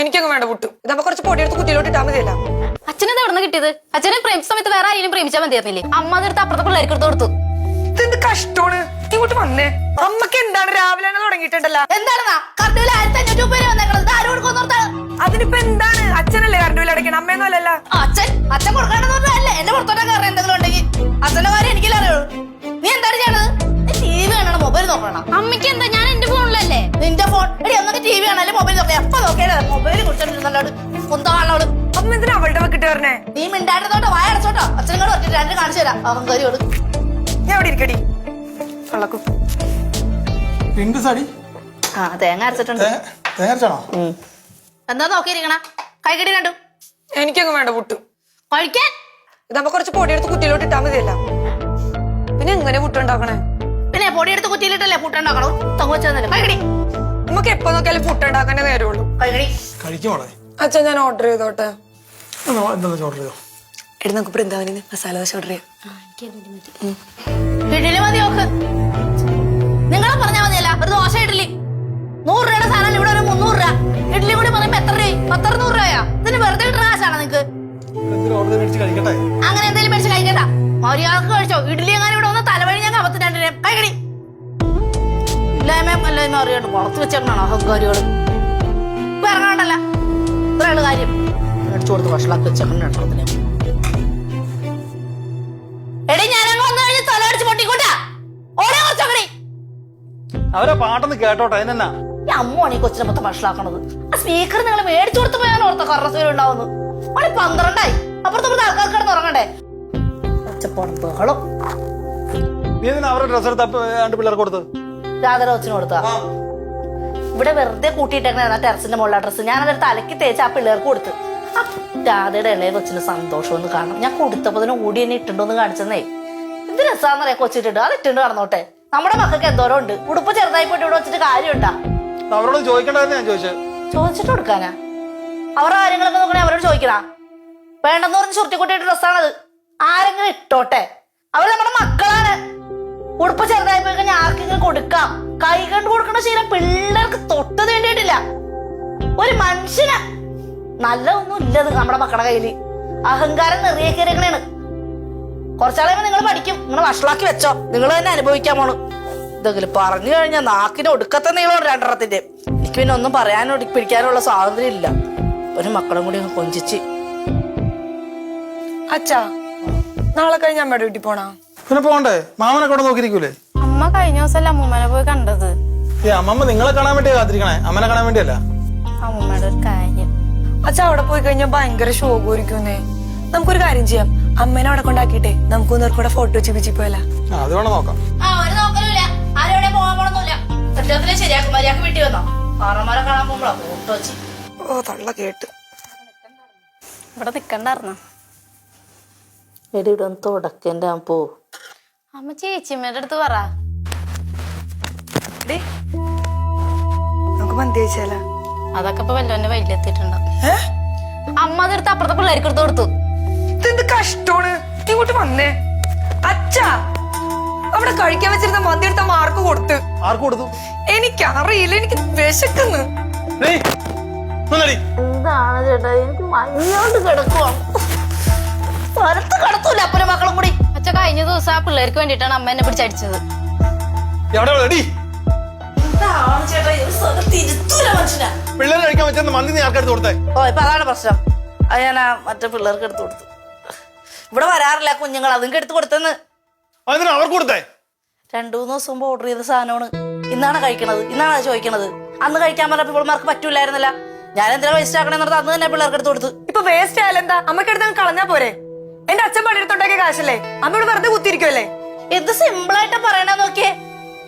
എനിക്കങ്ങ് വേണ്ട പുട്ടു. ഇതാ കുറച്ച് പൊടിയെടുത്ത് കുത്തിയിലോട്ട് ഇട്ടാ മതിയല്ല. അച്ഛനെ എവിടെ കിട്ടിയത്? അച്ഛനെ പ്രേമിച്ച സമയത്ത് വേറെ ആരെയും പ്രേമിച്ചാൽ മതിയായിരുന്നില്ലേ അമ്മ അതെടുത്ത് അപ്പുറത്തെ പിള്ളേർക്ക് എടുത്ത് കൊടുത്തു. ഇതെന്ത് കഷ്ടമാണ്? ഇങ്ങോട്ട് വന്നേ. അമ്മയ്ക്ക് എന്താണ്? രാവിലെ തന്നെ തുടങ്ങിയിട്ടുണ്ടല്ല. എന്താണെന്നാ? കറണ്ടിൽ ആയിരത്തി അഞ്ഞൂറ്റി രൂപ വന്നേക്കണത്. ആരും കൊടുക്കുന്നോർത്താണ് അതിനിപ്പോ എന്താണ്? അച്ഛനല്ലേ കറണ്ട് ബില്ല് അടയ്ക്കണം അമ്മയൊന്നും അല്ലല്ല. അച്ഛൻ അച്ഛൻ എന്റെ പുറത്തോട്ടാ എന്തെങ്കിലും ഉണ്ടെങ്കിൽ. അച്ഛന്റെ കാര്യം എനിക്കല്ലേ അറിയുള്ളൂ. നീ എന്താണ് ചെയ്യണത്? ടി വി കാണണം? മൊബൈൽ നോക്കണം? അമ്മയ്ക്ക് എന്താ? ഞാൻ എന്റെ ഫോണിലല്ലേ? നിന്റെ ഫോൺ എടി ടി വി കാണാല്ലേ മൊബൈൽ എപ്പോ നോക്കിയാലും മൊബൈൽ കുറിച്ചിട്ടുണ്ടല്ലോട് കുന്താണോട് അമ്മ എന്തിനാ അവളുടെ വെക്കിട്ട് പറഞ്ഞേ നീ മിണ്ടാടുന്നോട്ടോ വായ അടച്ചോട്ടോ. അച്ഛനും കൂടെ ഒറ്റ രണ്ട് കാണിച്ചു തരാം. അവൻ കയറിയോട് ഞാൻ അവിടെ ഇരിക്കടി. കള്ളക്കും. പിങ്ക് സാടി ആ തേങ്ങ അരച്ചിട്ടുണ്ട്. തേങ്ങ അരച്ചാണോ? എന്താ നോക്കിയിരിക്കണ? കൈകടി കണ്ടു. എനിക്കങ്ങ് വേണ്ട പുട്ടു. കഴിക്കാൻ? ഇതപ്പോ കുറച്ച് പൊടിയെടുത്ത് കുട്ടിയിലോട്ട് ഇട്ടാ മതിയല്ല. പിന്നെ എങ്ങനെ പുട്ടുണ്ടാക്കണേ? പിന്നെ പൊടിയെടുത്ത് കുറ്റിയിലിട്ടല്ലേ പുട്ടുണ്ടാക്കണോ തങ്ങ കൈകടി. നമുക്ക് എപ്പോ നോക്കിയാലും ഫുഡ് ഉണ്ടാക്കാനേ നേരമുള്ളൂ. കഴിക്കുവാണേ അച്ഛൻ ഞാൻ ഓർഡർ ചെയ്തോട്ടെ. എന്താ ഓർഡർ ചെയ്തോ? എടി നമുക്ക് ബൃന്ദാവനിന്ന് മസാല ദോശ ഓർഡർ ചെയ്യാം. ഇഡലി മതി നോക്ക് നിങ്ങളെ പറഞ്ഞാൽ മതിയല്ല ഒരു ദോശ ഇഡലി നൂറ് രൂപയുടെ സാധനം ഇവിടെ ഒരു മുന്നൂറ് രൂപ. ഇഡലി കൂടി പറയുമ്പോ എത്ര രൂപ പത്തറുന്നൂറ് രൂപയാ? ഇതിന് വെറുതെ കിട്ടുന്ന കാശാണ് നിങ്ങക്ക്? അങ്ങനെ എന്തെങ്കിലും മേടിച്ച് കഴിക്കട്ടെ മര്യാദയ്ക്ക് കഴിച്ചോ. ഇഡലി എങ്ങനെ ഇവിടെ ഇല്ലായ്മ എന്ന് അറിയണ്ട പുറത്ത് വെച്ചേക്കണോ അഹങ്കാരികൾ. ഇപ്പൊ ഇറങ്ങാണ്ടല്ല. ഇത്രയുള്ള കാര്യം. അടിച്ചു കൊടുത്ത് വഷളാക്കി എടി ഞാനങ്ങ് വന്നു കഴിഞ്ഞ് തല അടിച്ച് പൊട്ടിക്കോട്ടാ. ഓടെ കുറച്ചങ്ങടി അവരെ പാട്ടൊന്ന് കേട്ടോട്ടെ അതിനെന്നാ ഈ അമ്മയാണ് ഈ കൊച്ചിനെ മൊത്തം വഷളാക്കണത്. ആ സ്പീക്കർ നിങ്ങൾ മേടിച്ചു ഓർത്ത കറസൂര് ഉണ്ടാവുന്നു. മണി പന്ത്രണ്ടായി. അപ്പുറത്ത് ആൾക്കാർ കിടന്ന് ഉറങ്ങണ്ടേ? ഒച്ചപ്പോണം ബഹളം നീ എന്തിനാ അവരുടെ ഡ്രസ്സ് എടുത്ത് അപ്പൊ രണ്ട് പിള്ളേർക്ക് കൊടുത്ത്? രാധര കൊച്ചിന് കൊടുത്താ ഇവിടെ വെറുതെ കൂട്ടിയിട്ടേക്കണ ടെറസിന്റെ മുകളിലെ ഡ്രസ്സ് ഞാൻ അതൊരു അലക്കി തേച്ച് ആ പിള്ളേർക്ക് കൊടുത്ത്. രാധയുടെ ഇളയ കൊച്ചിന് സന്തോഷം ഒന്ന് കാണണം. ഞാൻ കൊടുത്തപ്പോ തന്നെ ഓടി തന്നെ ഇട്ടുണ്ടോന്ന് കാണിച്ചെന്നേ. ഇത് രസാന്ന് പറയാ കൊച്ചിട്ടുണ്ട് അത് ഇട്ടുണ്ട് കടന്നോട്ടെ നമ്മുടെ മക്കൾക്ക് എന്തോരം ഉണ്ട്. ഉടുപ്പ് ചെറുതായി പോയിട്ട് ഇവിടെ വെച്ചിട്ട് കാര്യമുണ്ടാ? അവരോട് ചോദിക്കണ്ടെന്ന് ഞാൻ ചോദിച്ചത്. ചോദിച്ചിട്ട് കൊടുക്കാനാ? അവരുടെ കാര്യങ്ങളൊക്കെ നോക്കണേ അവരോട് ചോദിക്കണ? വേണ്ടെന്ന് പറഞ്ഞ് ചുരുട്ടിക്കുട്ടിയുടെ ഡ്രസ്സാണത് ആരെങ്കിലും ഇട്ടോട്ടെ. അവർ നമ്മുടെ മക്കളാണ്. ഉടുപ്പ് ചെറുതായി പോയി കഴിഞ്ഞാൽ ആർക്കെങ്കിലും കൊടുക്കാം. കൈ കണ്ട് കൊടുക്കണ ശീലം പിള്ളേർക്ക് തൊട്ട് വേണ്ടിയിട്ടില്ല. ഒരു മനുഷ്യന് നല്ല ഒന്നും ഇല്ലത് നമ്മുടെ മക്കളുടെ കയ്യിൽ. അഹങ്കാരം നിറയെ കയറിയാണ് കുറച്ചാളെ നിങ്ങൾ പഠിക്കും. നിങ്ങൾ വഷളാക്കി വെച്ചോ. നിങ്ങൾ തന്നെ അനുഭവിക്കാൻ പോണു. ഇതെങ്കിലും പറഞ്ഞു കഴിഞ്ഞാൽ നാക്കിന് ഒടുക്കത്തെ നീളം രണ്ടെണ്ണത്തിന്റെ. എനിക്ക് പിന്നെ ഒന്നും പറയാനോ പിടിക്കാനുള്ള സ്വാതന്ത്ര്യം ഇല്ല. ഒരു മക്കളും കൂടി കൊഞ്ചിച്ച്. അച്ഛാ നാളെ കഴിഞ്ഞ് അമ്മയുടെ വീട്ടിൽ പോണാ? പിന്നെ പോണ്ടേ? മാമനെ കൂടെ നോക്കിയിരിക്കൂലേ? അമ്മ കഴിഞ്ഞ ദിവസമല്ല അമ്മൂമ്മനെ പോയി കണ്ടത്. ഏ അമ്മമ്മ നിങ്ങളെ കാണാൻ വേണ്ടി കാത്തിരിക്കണേ? അമ്മനെ കാണാൻ വേണ്ടിയല്ല? അമ്മൂമ്മയുടെ ഒരു കാര്യം. അച്ഛാ അവിടെ പോയി കഴിഞ്ഞാൽ ഭയങ്കര ശോകമായിരിക്കുന്നേ നമുക്കൊരു കാര്യം ചെയ്യാം. അമ്മേനെ അവിടെ കൊണ്ടാക്കിട്ടെ നമുക്ക് കൂടെ ഫോട്ടോ വെച്ച് പിച്ചി പോയല്ല അത് വേണം നോക്കാം. ഓ തള്ള കേട്ട്. ഇവിടെ നിക്കണ്ടായിരുന്ന? എടി ഇവിടെ ഒന്ന് തുടക്കേണ്ട പോ. അമ്മ ചേച്ചിമ്മയുടെ അടുത്ത് പറ. നമുക്ക് മന്തി കഴിച്ചാലോ? അതൊക്കെ ഇപ്പൊ വല്ലവന്റെ വൈലെത്തിയിട്ടുണ്ട് ഏ? അമ്മ അതെടുത്ത് അപ്പുറത്തെ പിള്ളേർക്ക് എടുത്ത് കൊടുത്തു. ഇതെന്ത് കഷ്ടമാണ്? ഇങ്ങോട്ട് വന്നേ. അച്ഛാ അവിടെ കഴിക്കാൻ വെച്ചിരുന്ന മന്തി എടുത്ത മാർക്ക് കൊടുത്ത്? ആർക്ക് കൊടുത്തു? എനിക്കറിയില്ല എനിക്ക് വിശക്കുന്നു. എന്താണ് ചേട്ടാ എനിക്ക് മഞ്ഞോണ്ട് കിടക്കുവാണ് സ്ഥലത്ത് കിടത്തൂല അപ്പനും മക്കളും കൂടി. അച്ഛ കഴിഞ്ഞ ദിവസം ആ പിള്ളേർക്ക് വേണ്ടിട്ടാണ് അമ്മ എന്നെ പിടിച്ചടിച്ചത് പിള്ളേർ കഴിക്കാൻ വെച്ചിരുന്ന മന്തി നീ ആർക്കെടുത്ത് കൊടുത്തേ? ഓ ഇപ്പൊ അതാണ് പ്രശ്നം. അത് ഞാൻ ആ മറ്റേ പിള്ളേർക്ക് എടുത്തു കൊടുത്തു. ഇവിടെ വരാറില്ല കുഞ്ഞുങ്ങൾ അതും എടുത്തു കൊടുത്തെന്ന്. അതിന് അവർക്ക് കൊടുത്തേ? രണ്ടു മൂന്ന് ദിവസം മുമ്പ് ഓർഡർ ചെയ്ത സാധനമാണ്. ഇന്നാണ് കഴിക്കണത്. ഇന്നാണ് ചോദിക്കണത്. അന്ന് കഴിക്കാൻ പറഞ്ഞ പിള്ളേർക്ക് പറ്റൂലായിരുന്നില്ല ഞാൻ എന്തിനാ വേസ്റ്റ് ആക്കണെന്നുള്ളത് അന്ന് തന്നെ പിള്ളേർക്ക് എടുത്തു കൊടുത്തു. ഇപ്പൊ വേസ്റ്റ് ആയാലും എന്താ അമ്മക്കെടുത്ത് കളഞ്ഞാ പോരെ. എന്റെ അച്ഛൻ പണിയെടുത്തുണ്ടാക്കിയ കാശല്ലേ? അമ്മ ഇവിടെ വെറുതെ കുത്തിയിരിക്കുമല്ലേ എന്ത് സിമ്പിൾ ആയിട്ട് പറയണ നോക്കിയേ.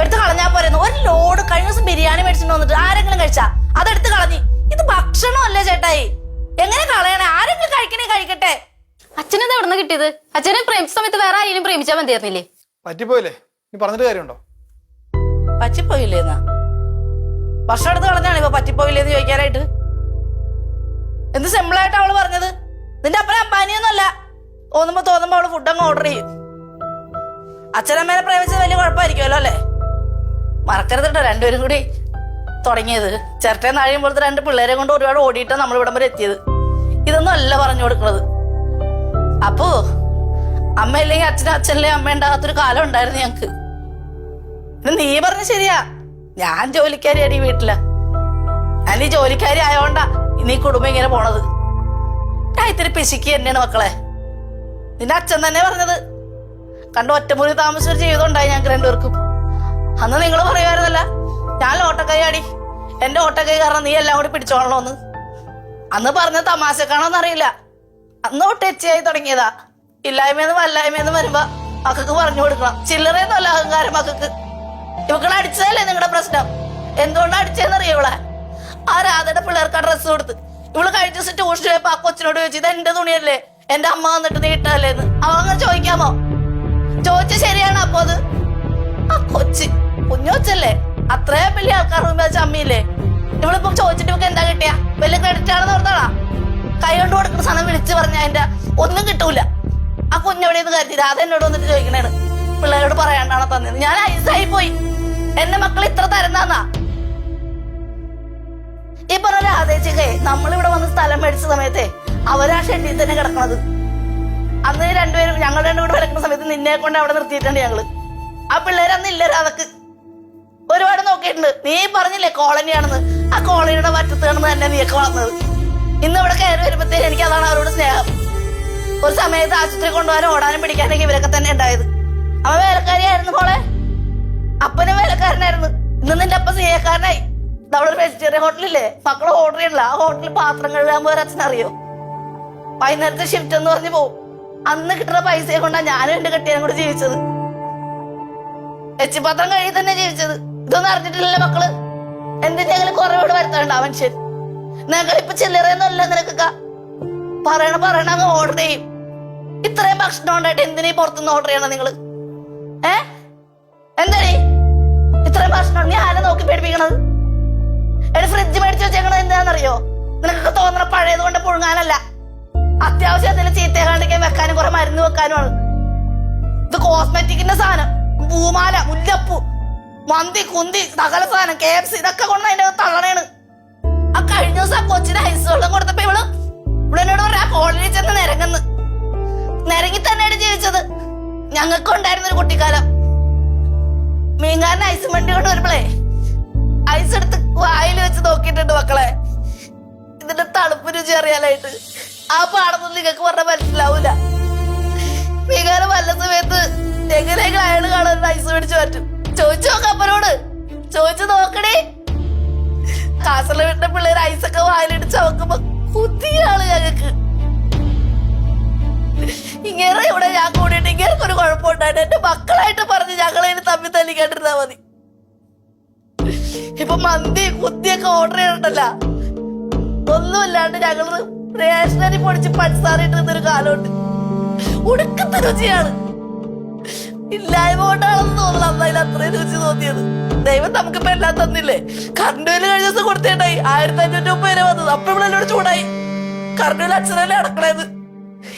എടുത്ത് കളഞ്ഞാ പോരുന്നു. ഒരു ലോഡ് കഴിഞ്ഞ ദിവസം ബിരിയാണി മേടിച്ചിട്ട് വന്നിട്ട് ആരെങ്കിലും കഴിച്ചാ? അതെടുത്ത് കളഞ്ഞി. ഇത് ഭക്ഷണമല്ലേ ചേട്ടായി? എങ്ങനെ കളയണേ? ആരെങ്കിലും കഴിക്കണേ കഴിക്കട്ടെ. അച്ഛനെന്താ എവിടെ നിന്ന് കിട്ടിയത്? അച്ഛനെ പ്രേമിച്ച സമയത്ത് വേറെ ആരെങ്കിലും പ്രേമിച്ചാൽ മതിയായിരുന്നില്ലേ? പറ്റിപ്പോയില്ലേ? നീ പറഞ്ഞിട്ട് കാര്യമുണ്ടോ? പറ്റിപ്പോയില്ലേന്നാ? ഭക്ഷണം എടുത്ത് കളഞ്ഞാണ് ഇപ്പൊ പറ്റിപ്പോയില്ലേന്ന് ചോദിക്കാനായിട്ട്? എന്ത് സിമ്പിൾ ആയിട്ട് അവൾ പറഞ്ഞത്? നിന്റെ അപ്പനെ അമ്പാനിയൊന്നുമല്ല തോന്നുമ്പോ തോന്നുമ്പോ അവൾ ഫുഡ് അങ്ങ് ഓർഡർ ചെയ്യും. അച്ഛനമ്മേനെ പ്രേമിച്ചത് വലിയ കുഴപ്പമായിരിക്കുമല്ലോ അല്ലേ? മറക്കരുത് കേട്ടോ രണ്ടുപേരും കൂടി തുടങ്ങിയത്. ചിരട്ടയെ നാഴിയും പോലത്തെ രണ്ട് പിള്ളേരെ കൊണ്ട് ഒരുപാട് ഓടിയിട്ടാണ് നമ്മൾ ഇവിടം വരെ എത്തിയത്. ഇതൊന്നും അല്ല പറഞ്ഞു കൊടുക്കുന്നത്. അപ്പോ അമ്മ ഇല്ലെങ്കിൽ അച്ഛനും അച്ഛനല്ലേ അമ്മ ഉണ്ടാകാത്തൊരു കാലം ഉണ്ടായിരുന്നു ഞങ്ങക്ക്. നീ പറഞ്ഞ ശരിയാ. ഞാൻ ജോലിക്കാരിയാണ് ഈ വീട്ടിൽ. ഞാൻ ഈ ജോലിക്കാരി ആയോണ്ടാ ഇനി കുടുംബം ഇങ്ങനെ പോണത്. ഞാൻ ഇത്തിരി പിശുക്കി തന്നെയാണ് മക്കളെ. നിന്റെ അച്ഛൻ തന്നെ പറഞ്ഞത്. കണ്ട ഒറ്റമുറി താമസിച്ച ഒരു ജീവിതം ഉണ്ടായി ഞങ്ങൾക്ക് രണ്ടുപേർക്കും. അന്ന് നിങ്ങൾ പറയുമായിരുന്നല്ല ഞാൻ ഓട്ടക്കൈ ആടി എന്റെ ഓട്ടക്കൈ കാരണം നീ എല്ലാം കൂടി പിടിച്ചോളണോന്ന് അന്ന് പറഞ്ഞ തമാശക്കാണോന്ന് അറിയില്ല. അന്ന് തൊട്ട് എച്ചിയായി തുടങ്ങിയതാ. ഇല്ലായ്മയെന്ന് വല്ലായ്മയെന്ന് വരുമ്പോ മക്കൾക്ക് പറഞ്ഞു കൊടുക്കണം. ചില്ലറയെന്നല്ല അഹങ്കാരം മക്കൾക്ക് ഇവക്കളെ അടിച്ചതല്ലേ നിങ്ങളുടെ പ്രശ്നം? എന്തുകൊണ്ട് അടിച്ചതെന്നറിയോ ഇവളെ? ആ രാധയുടെ പിള്ളേർക്ക് ഡ്രസ്സ് കൊടുത്ത്. ഇവൾ കഴിച്ച ദിവസം ട്യൂഷൻ പോയപ്പോ ആ കൊച്ചിനോട് ചോദിച്ചു ഇത് എന്റെ തുണിയല്ലേ? എന്റെ അമ്മ വന്നിട്ട് നീട്ടല്ലേന്ന് അവങ്ങ് അവ ചോദിക്കാമോ? ചോദിച്ച ശരിയാണ് അപ്പൊ അത്? ആ കൊച്ച് കുഞ്ഞൊച്ചല്ലേ അത്രയും വലിയ ആൾക്കാർ വെച്ച അമ്മയില്ലേ ഇവളിപ്പം ചോദിച്ചിട്ട് ഇവക്ക് എന്താ കിട്ടിയ? വലിയ ക്രെഡിറ്റ് ആണെന്ന് പറഞ്ഞാടാ കൈ കൊണ്ട് കൊടുക്കുന്ന സാധനം വിളിച്ചു പറഞ്ഞ അതിന്റെ ഒന്നും കിട്ടൂല. ആ കുഞ്ഞവിടെയെന്ന് കരുതി അതെന്നോട് വന്നിട്ട് ചോദിക്കണേണ്. പിള്ളേരോട് പറയാണ്ടാണോ തന്നത് ഞാൻ ഐസായി പോയി. എന്റെ മക്കൾ ഇത്ര തരുന്നാന്നാ ഈ പറഞ്ഞ നമ്മൾ നമ്മളിവിടെ വന്ന് സ്ഥലം മേടിച്ച സമയത്തെ അവരാ ഷെഡിൽ തന്നെ കിടക്കണത്. അന്ന് രണ്ടുപേരും ഞങ്ങൾ രണ്ടുപേരും കിടക്കുന്ന സമയത്ത് നിന്നെ കൊണ്ട് അവിടെ നിർത്തിയിട്ടുണ്ട് ഞങ്ങൾ. ആ പിള്ളേർ ഇല്ല രാധക്ക് ഒരുപാട് നോക്കിയിട്ടുണ്ട്. നീ പറഞ്ഞില്ലേ കോളനിയാണെന്ന്? ആ കോളനിയുടെ വറ്റത്ത് കാണുന്ന തന്നെ നീയൊക്കെ വളർന്നത്. ഇന്ന് ഇവിടെ കയറി വരുമ്പോഴത്തേക്ക് എനിക്ക് അതാണ് അവരോട് സ്നേഹം. ഒരു സമയത്ത് ആശുപത്രി കൊണ്ടുപോകാനും ഓടാനും പിടിക്കാനൊക്കെ ഇവരൊക്കെ തന്നെ ഉണ്ടായത്. അവൻ വേലക്കാരിയായിരുന്നു മോളെ. അപ്പനും വേലക്കാരനായിരുന്നു. ഇന്ന് നിന്റെ അപ്പ സിയക്കാരനായി ഒരു വെജിറ്റേറിയൻ ഹോട്ടലില്ലേ മക്കൾ ഓർഡർ ചെയ്യണില്ല. ആ ഹോട്ടലിൽ പാത്രം കഴുകാൻ അച്ഛൻ അറിയോ? വൈകുന്നേരത്തെ ഷിഫ്റ്റ് എന്ന് പറഞ്ഞു പോവും. അന്ന് കിട്ടുന്ന പൈസയെ കൊണ്ടാണ് ഞാനും എന്റെ കെട്ടിയാനും കൂടെ ജീവിച്ചത്. എച്ചിപ്പാത്രം കഴുകി തന്നെ ജീവിച്ചത്. ഇതൊന്നും അറിഞ്ഞിട്ടില്ലല്ലോ മക്കൾ. എന്തിനെങ്കിലും കുറവോട് വരുത്തണ്ട മനുഷ്യൻ നിങ്ങൾ ഇപ്പൊ ചില്ലറയൊന്നുമല്ല നിനക്കൊക്കെ പറയണ പറയണ അങ്ങ് ഓർഡർ ചെയ്യും. ഇത്രയും ഭക്ഷണം ഉണ്ടായിട്ട് എന്തിനീ പുറത്തുനിന്ന് ഓർഡർ ചെയ്യണം നിങ്ങൾ? ഏ? എന്താണീ ഇത്രയും ഭക്ഷണം നീ ആരെ നോക്കി പേടിപ്പിക്കണത്? എടി ഫ്രിഡ്ജ് മേടിച്ചു വെച്ചേക്കണത് എന്താണെന്നറിയോ? നിനക്കൊക്കെ തോന്നണ പഴയത് കൊണ്ട് പുഴുങ്ങാനല്ല. അത്യാവശ്യം അതിന് ചീത്തയെ കാണിക്കാൻ വെക്കാനും കുറെ മരുന്ന് വെക്കാനുമാണ്. ഇത് കോസ്മെറ്റിക്കിന്റെ സാധനം. പൂമാല മുല്ലപ്പൂ മന്തി കുന്തി സകല സാധനം കെ എഫ് സി ഇതൊക്കെ കൊണ്ട് അതിന്റെ തള്ളണേണ്. ആ കഴിഞ്ഞ ദിവസം ആ കൊച്ചിന് ഐസ് വെള്ളം കൊടുത്തപ്പോ ഇവൾ ഇവിടെ എന്നോട് പറയാ കോളേജിൽ ചെന്ന് നിരങ്ങുന്നു. നിരങ്ങി തന്നെയാണ് ജീവിച്ചത്. ഞങ്ങൾക്കും ഉണ്ടായിരുന്ന ഒരു കുട്ടിക്കാലം. മീൻകാരൻ ഐസ് മണ്ടി കൊണ്ട് വരുമ്പളേ ഐസ് എടുത്ത് വായിൽ വെച്ച് നോക്കിയിട്ടുണ്ട് മക്കളെ. ഇതിന്റെ തണുപ്പ് രുചി അറിയാനായിട്ട്. ആ പാടൊന്നും നിങ്ങൾക്ക് പറഞ്ഞാൽ മനസ്സിലാവൂല. വികാരം വല്ല സമയത്ത് എങ്ങനെയൊക്കെ അയാൾ കാണാൻ ഐസ് മേടിച്ചു പറ്റും. ചോദിച്ചു നോക്കാം അപ്പനോട്. ചോദിച്ചു നോക്കണേ കാസർഗോഡിന്റെ പിള്ളേർ ഐസൊക്കെ വായിലിടിച്ച് നോക്കുമ്പോ കുത്തിയാണ് ഞങ്ങക്ക് ഇങ്ങനെ ഇവിടെ ഞാൻ കൂടിയിട്ട് ഇങ്ങനെ ഒരു കുഴപ്പമുണ്ടായിട്ട് എന്റെ മക്കളായിട്ട് പറഞ്ഞ് ഞങ്ങളെ തമ്മിൽ തല്ലിക്കാണ്ടിരുന്നാ മതി. ഇപ്പൊ മന്തി കുത്തിയൊക്കെ ഓർഡർ ചെയ്യണ്ടല്ല ഒന്നുമില്ലാണ്ട് ഞങ്ങൾ റേഷനറി പൊടിച്ച് പഞ്ചസാര നിന്നൊരു കാലമുണ്ട്. ഉടുക്കത്തെ രുചിയാണ്. ഇല്ലായ്മ കൊണ്ടാണെന്ന് തോന്നുന്നു അന്നതിൽ അത്രയും രുചി തോന്നിയത്. ദൈവം നമുക്കിപ്പോ എല്ലാം തന്നില്ലേ? കറണ്ട് ബില്ല് കഴിഞ്ഞ ദിവസം കൊടുത്തേണ്ടായി ആയിരത്തി അഞ്ഞൂറ്റി മുപ്പത് വരെ വന്നത്. അപ്പൊ ഇവിടെ എന്നോട് ചൂടായി. കറണ്ട് ബില്ല് അച്ഛനല്ലേ അടക്കണേന്ന്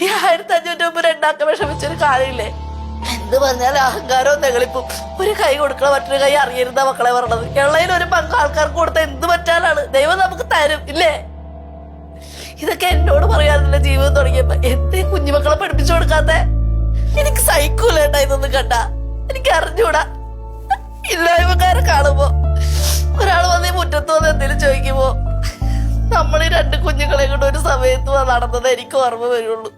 ഈ ആയിരത്തി അഞ്ഞൂറ്റി മുപ്പത് രണ്ടാക്കാൻ വിഷമിച്ചൊരു കാര്യമില്ലേ? എന്ത് പറഞ്ഞാൽ അഹങ്കാരവും നെകളിപ്പും ഒരു കൈ കൊടുക്കണ മറ്റൊരു കൈ അറിയരുന്ന മക്കളെ പറഞ്ഞത്. എള്ളയിൽ ഒരു പങ്ക് ആൾക്കാർക്ക് കൊടുത്ത എന്ത് പറ്റാനാണ്? ദൈവം നമുക്ക് തരും ഇല്ലേ? ഇതൊക്കെ എന്നോട് പറയാനുള്ള ജീവിതം തുടങ്ങിയപ്പോ എന്തേ കുഞ്ഞുമക്കളെ പഠിപ്പിച്ചു കൊടുക്കാത്ത? എനിക്ക് സൈക്കൂല ഏട്ടാ ഇതൊന്നും കണ്ട. എനിക്ക് അറിഞ്ഞൂടാ ഇല്ലായ്മക്കാരെ കാണുമ്പോ ഒരാൾ വന്ന് മുറ്റത്ത് വന്ന് എന്തെങ്കിലും ചോദിക്കുമ്പോ നമ്മൾ ഈ രണ്ട് കുഞ്ഞുങ്ങളെ കൊണ്ട് ഒരു സമയത്ത് നടന്നത് എനിക്ക് ഓർമ്മ വരുള്ളൂ.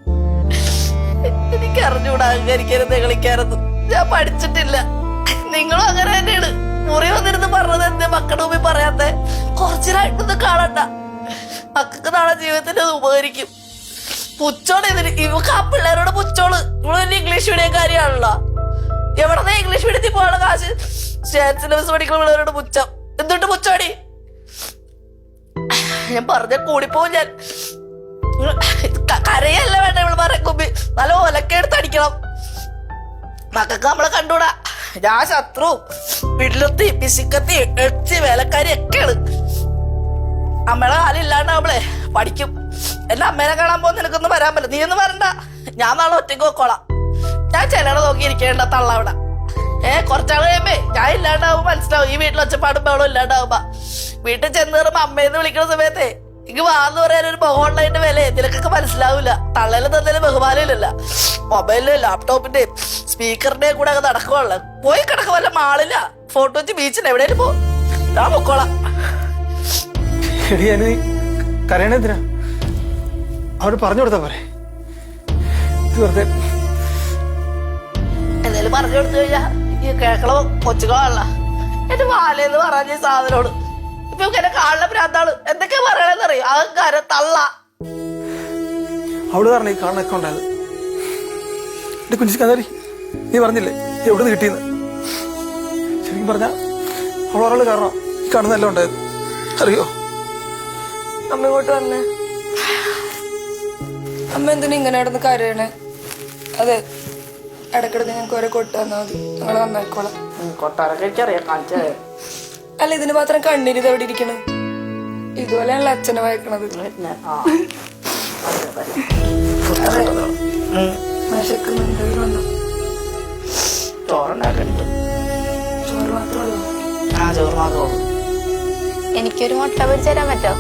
എനിക്ക് അറിഞ്ഞൂടാ അഹങ്കരിക്കരുത് കളിക്കാറൊന്നും ഞാൻ പഠിച്ചിട്ടില്ല. നിങ്ങളും അങ്ങനെ തന്നെയാണ്. മുറി വന്നിരുന്ന് പറഞ്ഞത് എന്റെ മക്കളുടെ മുമ്പിൽ പറയാത്തെ? കുറച്ചിനായിട്ടൊന്നും കാണണ്ട. മക്കൾക്ക് നാളെ ജീവിതത്തിൽ അത് ഉപകരിക്കും. പുച്ചോൾ ഇതിന്. ഇവക്ക് ആ പിള്ളേരോട് പുച്ചോൾ. വലിയ ഇംഗ്ലീഷ് മീഡിയം കാര്യമാണല്ലോ എവിടെ ഇംഗ്ലീഷ് മീഡിയത്തിൽ പോകാനുള്ള കാശ്? സ്റ്റേറ്റ് സിലബസ് പഠിക്കുന്ന പിള്ളേരോട് പുച്ഛം. എന്തുണ്ട് പുച്ചോടി? ഞാൻ പറഞ്ഞ കൂടിപ്പോവും ഞാൻ. കരയല്ല വേണ്ട. ഇവൾ ഒലക്കെ എടുത്ത് നല്ല അടിക്കണം. മക്കൾക്ക് നമ്മളെ കണ്ടൂടാ. ഞാൻ ശത്രു. പിള്ളത്തി പിശുക്കത്തി എച്ചി വേലക്കാരി ഒക്കെയാണ്. അമ്മയുടെ കാലം നമ്മളെ പഠിക്കും. എന്റെ അമ്മേനെ കാണാൻ പോകുന്ന നിനക്കൊന്നും വരാൻ പറ്റില്ല. നീ ഒന്നും വരണ്ട. ഞാൻ നാളെ ഒറ്റയ്ക്ക് നോക്കോളാം ഞാൻ ചിലടെ നോക്കി ഇരിക്കേണ്ട തള്ള അവിടെ ഏ കുറച്ചാൾ കഴിയുമ്പേ ഞാൻ ഇല്ലാണ്ടാവുമ്പോ മനസ്സിലാവും. ഈ വീട്ടിൽ ഒച്ചപ്പാടും ബഹളം ഇല്ലാണ്ടാവുമ്പോ. വീട്ടിൽ ചെന്ന് കയറുമ്പോ അമ്മയെന്ന് വിളിക്കുന്ന സമയത്തെ ഇങ്ങ് വാന്ന് പറയാൻ ഒരു മുഖമുള്ളതിന്റെ വില നിനക്കൊക്കെ മനസ്സിലാവില്ല തള്ളലും തന്നതിലും ബഹുമാനമില്ലല്ല. മൊബൈലിന്റെ ലാപ്ടോപ്പിന്റെയും സ്പീക്കറിന്റെ കൂടെ അങ്ങ് നടക്കുവാണല്ലോ. പോയി കിടക്ക വല്ല മാളില്ല ഫോട്ടോ വെച്ച് ബീച്ചിൽ എവിടെയും പോ. ഞാൻ പൊക്കോളാം. കരയണെന്തിനാ അവർ പറഞ്ഞു കൊടുത്താ പോരെ. എന്തായാലും വെറുതെ. പറഞ്ഞു കൊടുത്തു കഴിഞ്ഞാ കേക്കളോ കൊച്ചുകളല്ല എന്റെ വാലെന്ന് പറഞ്ഞ സാധനോട് ഇപ്പൊ എന്നെ കാണുന്ന ഭ്രാന്താൾ എന്തൊക്കെ പറയണെന്ന് അറിയോ അഹങ്കാര തള്ള. അവൾ പറഞ്ഞ ഈ കാണുന്ന അക്കൗണ്ട് അത് എന്റെ കുഞ്ഞിച്ച് കഥാരി നീ പറഞ്ഞില്ലേ എവിടെ നിന്ന് കിട്ടിയെന്ന്? ശരിക്കും പറഞ്ഞ അവളൊരാൾ കാരണം ഈ കാണുന്നതല്ല ഉണ്ടായത്. അറിയോ? അമ്മ ഇങ്ങോട്ട് വന്നേ. അമ്മ എന്തിനാ ഇങ്ങനെ നടന്ന് കരയണേ? അതെ ഇടക്കിടക്ക് ഞങ്ങൾക്ക് ഓരോ കൊട്ടാന്നാ മതി. ഞങ്ങൾ നന്നായിക്കോളാം കൊട്ടാരൊക്കെ എനിക്കറിയാം കാണിച്ചേ അല്ല ഇതിന് മാത്രം കണ്ണീര് ഇത് എവിടെ ഇരിക്കണ്. ഇതുപോലെയല്ല അച്ഛനെ വായിക്കണത് അതെ വിശക്കുന്നുണ്ട് വന്നു ചോറുണ്ടാക്കി ചോറ് മാത്രമല്ലോ ആ ചോറ് മാത്രമേ എനിക്കൊരു മുട്ട പൊരിച്ചു തരാൻ പറ്റോ?